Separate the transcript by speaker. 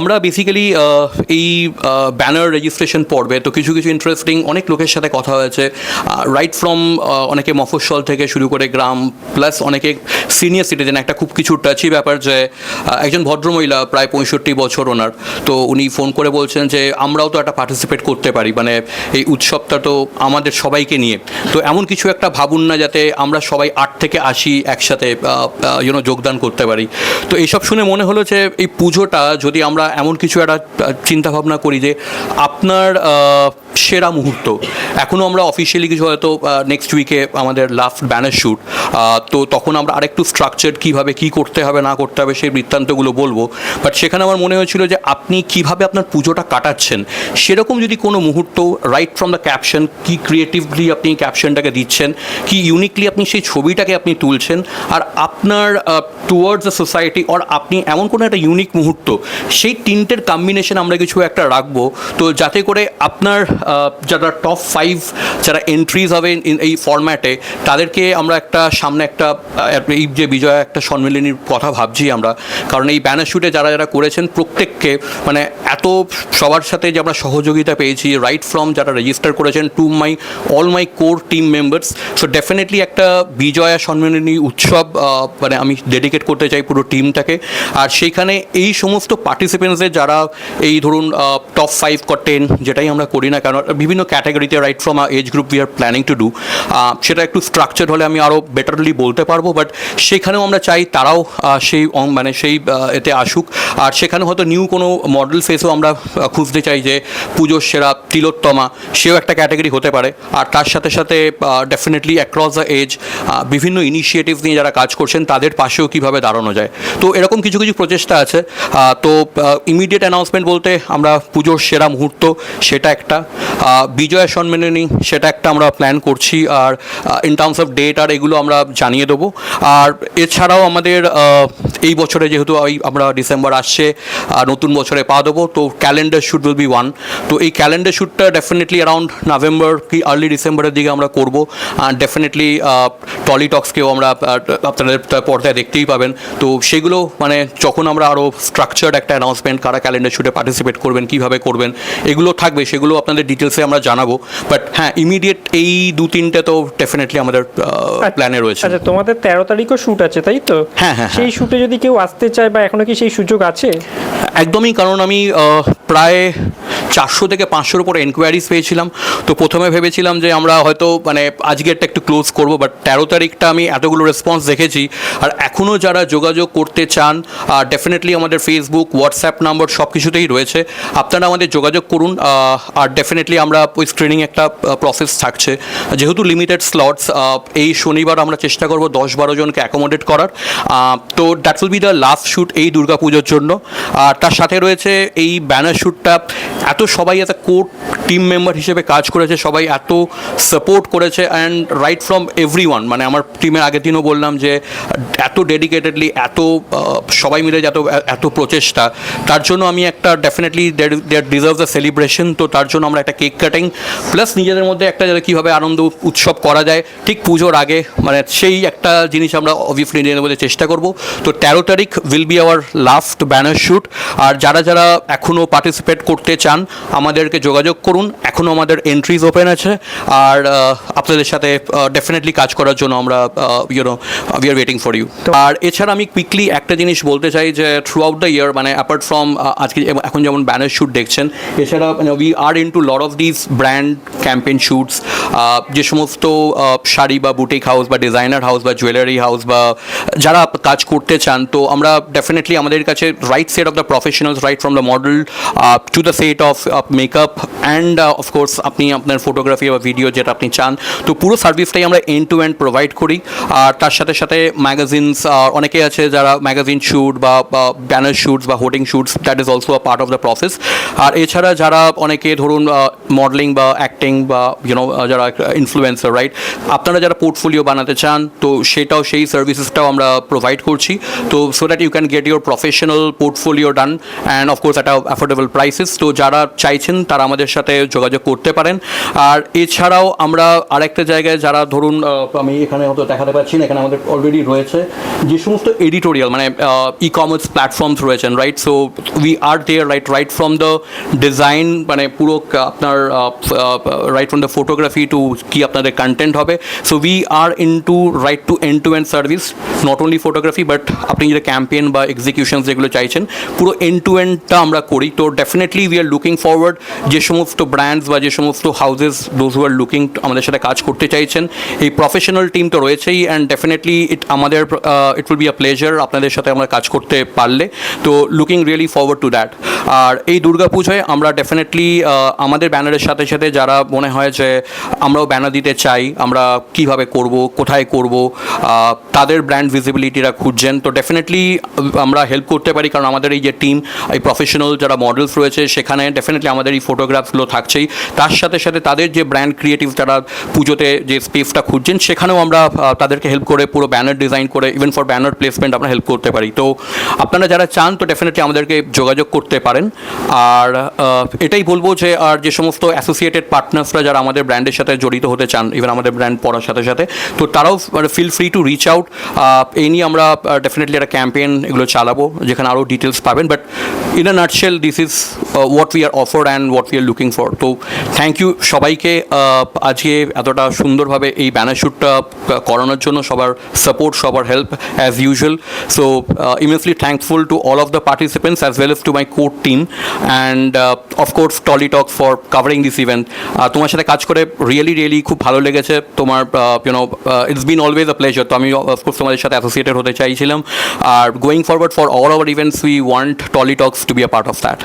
Speaker 1: আমরা বেসিক্যালি এই banner registration পর্বে তো কিছু কিছু ইন্টারেস্টিং অনেক লোকের সাথে কথা হয়েছে। রাইট ফ্রম অনেকে মফস্বল থেকে শুরু করে গ্রাম প্লাস অনেকে সিনিয়র সিটিজেন একটা খুব কিছু টাচি ব্যাপার যে একজন ভদ্রমহিলা প্রায় পঁয়ষট্টি বছর ওনার। তো উনি ফোন করে বলছেন যে, আমরাও তো একটা পার্টিসিপেট করতে পারি। মানে এই উৎসবটা তো আমাদের সবাইকে নিয়ে। তো এমন কিছু একটা ভাবুন না যাতে আমরা সবাই আট থেকে আশি একসাথে ইউনো যোগদান করতে পারি। তো এইসব শুনে মনে হলো যে, এই পুজোটা যদি আমরা এমন কিছু একটা চিন্তা ভাবনা করি যে আপনার সেরা মুহূর্ত। এখনও আমরা অফিসিয়ালি কিছু হয়তো নেক্সট উইকে আমাদের লাস্ট ব্যানার শ্যুট তো তখন আমরা আরেকটু স্ট্রাকচার কীভাবে কী করতে হবে, না করতে হবে সেই বৃত্তান্তগুলো বলব। বাট সেখানে আমার মনে হয়েছিল যে আপনি কীভাবে আপনার পুজোটা কাটাচ্ছেন, সেরকম যদি কোনো মুহূর্ত রাইট ফ্রম দ্য ক্যাপশন কি ক্রিয়েটিভলি আপনি ক্যাপশনটাকে দিচ্ছেন, কি ইউনিকলি আপনি সেই ছবিটাকে আপনি তুলছেন, আর আপনার টুয়ার্ডস দ্য সোসাইটি অর আপনি এমন কোনো একটা ইউনিক মুহূর্ত, সেই তিনটের কম্বিনেশন আমরা কিছু একটা রাখব। তো যাতে করে আপনার যারা টপ ফাইভ যারা এন্ট্রিজ হবে এই ফরম্যাটে তাদেরকে আমরা একটা সামনে একটা এই যে বিজয়া, একটা সম্মিলনীর কথা ভাবছি আমরা। কারণ এই ব্যানার যারা যারা করেছেন, প্রত্যেককে মানে এত সবার সাথে যে আমরা সহযোগিতা পেয়েছি রাইট ফ্রম যারা রেজিস্টার করেছেন to my all my core team members so definitely একটা বিজয়া সম্মিলনী উৎসব মানে আমি ডেডিকেট করতে চাই পুরো টিমটাকে আর সেইখানে এই সমস্ত পার্টিসিপেন্টসদের যারা এই ধরুন টপ ফাইভ বা টেন যেটাই আমরা করি না কেন, বিভিন্ন ক্যাটাগরিতে right from age group we are planning to do সেটা একটু স্ট্রাকচার হলে আমি আরও বেটারলি বলতে পারব বাট সেখানেও আমরা চাই তারাও সেই মানে সেই এতে আসুক। আর সেখানে হয়তো নিউ কোনো মডেল ফেসও আমরা খুঁজতে চাই যে পুজোর সেরা তিলোত্তমা, সেও একটা ক্যাটাগরি হতে পারে। আর তার সাথে সাথে ডেফিনেটলি অ্যাক্রস দ্য এজ বিভিন্ন ইনিশিয়েটিভ নিয়ে যারা কাজ করছেন, তাদের পাশেও কীভাবে দাঁড়ানো যায়। তো এরকম কিছু কিছু প্রচেষ্টা আছে। তো ইমিডিয়েট অ্যানাউন্সমেন্ট বলতে আমরা পুজোর সেরা মুহূর্ত সেটা একটা। বিজয়া সম্মেলনী সেটা একটা আমরা প্ল্যান করছি আর ইন টার্মস অফ ডেট আর এগুলো আমরা জানিয়ে দেবো। আর এছাড়াও আমাদের এই বছরে যেহেতু ওই আমরা ডিসেম্বর আসছে নতুন বছরে পা দেবো, তো calendar shoot will be one তো এই ক্যালেন্ডার শ্যুটটা ডেফিনেটলি অ্যারাউন্ড নভেম্বর কি আর্লি ডিসেম্বরের দিকে আমরা করব। আর ডেফিনেটলি টলিটক্সকেও আমরা আপনাদের পর্দায় দেখতেই পাবেন। তো সেগুলো মানে যখন আমরা আরও স্ট্রাকচার্ড একটা অ্যানাউন্সমেন্ট কারা ক্যালেন্ডার শুটে পার্টিসিপেট করবেন কীভাবে করবেন এগুলো থাকবে সেগুলো আপনাদের ডিটেলসে আমরা জানাব। বাট হ্যাঁ ইমিডিয়েট এই দু তিনটে তো ডেফিনেটলি আমাদের প্ল্যানে রয়েছে।
Speaker 2: আচ্ছা তোমাদের তেরো তারিখও শ্যুট আছে তাই তো?
Speaker 1: হ্যাঁ, হ্যাঁ,
Speaker 2: সেই শ্যুটে যদি কেউ আসতে চায় বা এখনও কি সেই সুযোগ আছে?
Speaker 1: একদমই, কারণ আমি প্রায় চারশো থেকে পাঁচশোর উপরে এনকোয়ারিজ পেয়েছিলাম। তো প্রথমে ভেবেছিলাম যে আমরা হয়তো মানে আজকেরটা একটু ক্লোজ করব বাট তেরো তারিখটা আমি এতগুলো রেসপন্স দেখেছি। আর এখনও যারা যোগাযোগ করতে চান ডেফিনেটলি আমাদের ফেসবুক হোয়াটসঅ্যাপ নাম্বার সব কিছুতেই রয়েছে। আপনারা আমাদের যোগাযোগ করুন আর ডেফিনেটলি আমরা ওই স্ক্রিনিং একটা প্রসেস থাকছে। যেহেতু লিমিটেড স্লটস এই শনিবার আমরা চেষ্টা করব দশ বারো জনকে অ্যাকোমোডেট করার। তো that will be the last shoot এই দুর্গাপুজোর জন্য। আর তার সাথে রয়েছে এই ব্যানার শ্যুটটা এত সবাই এত কোর টিম মেম্বার হিসেবে কাজ করেছে, সবাই এত সাপোর্ট করেছে and right from everyone মানে আমার টিমের আগের দিনও বললাম যে, এত ডেডিকেটেডলি এত সবাই মিলে যত এত প্রচেষ্টা। তার জন্য আমি একটা definitely there deserve the celebration তো তার জন্য আমরা একটা কেক কাটিং প্লাস নিজেদের মধ্যে একটা কীভাবে আনন্দ উৎসব করা যায়। ঠিক পুজোর আগে মানে সেই একটা জিনিস আমরা অবভিয়াসলি নিজেদের মধ্যে চেষ্টা করব। তো তেরো তারিখ will be our last banner shoot আর যারা যারা এখনও পার্টিসিপেট করতে চান আমাদেরকে যোগাযোগ করুন। এখনও আমাদের এন্ট্রিজ ওপেন আছে। আর আপনাদের সাথে ডেফিনেটলি কাজ করার জন্য আমরা you know we are waiting for you আর এছাড়া আমি কুইকলি একটা জিনিস বলতে চাই যে থ্রু আউট দ্য ইয়ার মানে অ্যাপার্ট ফ্রম আজকে এখন যেমন ব্যানার শ্যুট দেখছেন এছাড়া মানে we are into lot of this brand campaign shoots যে সমস্ত শাড়ি বা বুটিক হাউস বা ডিজাইনার হাউস বা জুয়েলারি হাউস বা যারা কাজ করতে চান তো আমরা ডেফিনেটলি আমাদের কাছে right set of the professionals right from the model uh, to the fate of makeup. And of course আপনি আপনার ফটোগ্রাফি বা ভিডিও যেটা আপনি চান, তো পুরো সার্ভিসটাই আমরা এন্ড টু এন্ড প্রোভাইড করি। আর তার সাথে সাথে ম্যাগাজিনস অনেকে আছে যারা ম্যাগাজিন শ্যুট বা ব্যানার শ্যুটস বা hoarding shoots that is also a part of the process আর এছাড়া যারা অনেকে ধরুন মডেলিং বা অ্যাক্টিং বা ইউনো যারা ইনফ্লুয়েন্সার রাইট আপনারা যারা পোর্টফোলিও বানাতে চান, তো সেটাও, সেই সার্ভিসেসটাও আমরা প্রোভাইড করছি। তো so that you can get your professional portfolio done and of course একটা অ্যাফোর্ডেবল প্রাইসেস তো যারা চাইছেন, তারা আমাদের সাথে যোগাযোগ করতে পারেন। আর এছাড়াও আমরা আরেকটা জায়গায় যারা ধরুন আমি এখানে হয়তো দেখাতে পাচ্ছি না, এখানে আমাদের অলরেডি রয়েছে। যে সমস্ত এডিটোরিয়াল মানে ই কমার্স প্ল্যাটফর্মস রয়েছেন right so we are there right right from the design মানে পুরো আপনার right from the photography to কি আপনাদের কন্টেন্ট হবে। So we are into right to end to end service not only photography but আপনি যে campaign বা execution যেগুলো চাইছেন, পুরো এন্ড টু এন্ডটা আমরা করি। তো definitely we are looking forward যে সমস্ত ব্র্যান্ডস বা যে সমস্ত houses those who are looking আমাদের সাথে কাজ করতে চাইছেন, এই প্রফেশনাল টিম তো রয়েছেই অ্যান্ড ডেফিনেটলি ইট আমাদের it will be a pleasure আপনাদের সাথে আমরা কাজ করতে পারলে। তো looking really forward to that আর এই দুর্গাপুজোয় আমরা ডেফিনেটলি আমাদের ব্যানারের সাথে সাথে যারা মনে হয় যে আমরাও ব্যানার দিতে চাই, আমরা কীভাবে করব, কোথায় করব তাদের ব্র্যান্ড ভিজিবিলিটিরা খুঁজছেন। তো ডেফিনেটলি আমরা হেল্প করতে পারি। কারণ আমাদের এই যে টিম এই প্রফেশনাল যারা মডেলস রয়েছে, সেখানে ডেফিনেটলি আমাদের এই ফটোগ্রাফসগুলো থাকছেই। তার সাথে সাথে তাদের যে ব্র্যান্ড ক্রিয়েটিভ যারা পুজোতে যে স্পেসটা খুঁজছেন, সেখানেও আমরা তাদেরকে হেল্প করে পুরো ব্যানার ডিজাইন করে ইভেন ফর ব্যানার প্লেসমেন্ট আমরা হেল্প করতে পারি। তো আপনারা যারা চান, তো ডেফিনেটলি আমাদেরকে যোগাযোগ করতে পারেন। আর আহ, এটাই বলব যে আর যে সমস্ত অ্যাসোসিয়েটেড পার্টনার্সরা যারা আমাদের ব্র্যান্ডের সাথে জড়িত হতে চান ইভেন আমাদের ব্র্যান্ড পড়ার সাথে সাথে তো তারাও feel free to reach out এই নিয়ে আমরা ডেফিনেটলি একটা ক্যাম্পেইন এগুলো চালাবো যেখানে আরও ডিটেলস পাবেন। But in a nutshell this is what we are offered and what we are looking for তো থ্যাংক ইউ সবাইকে আজকে এতটা সুন্দরভাবে এই ব্যানার শ্যুটটা করানোর জন্য সবার সাপোর্ট সবার help as usual so immensely thankful to all of the participants as well as to my core team and of course Tolly Talk for covering this event তোমার সাথে কাজ করে রিয়েলি রিয়েলি খুব ভালো লেগেছে। তোমার you know it's been always a pleasure তো আমি অফকোর্স তোমাদের সাথে অ্যাসোসিয়েটেড হতে চাইছিলাম। আর going forward for all our events we want Tolly Talks to be a part of that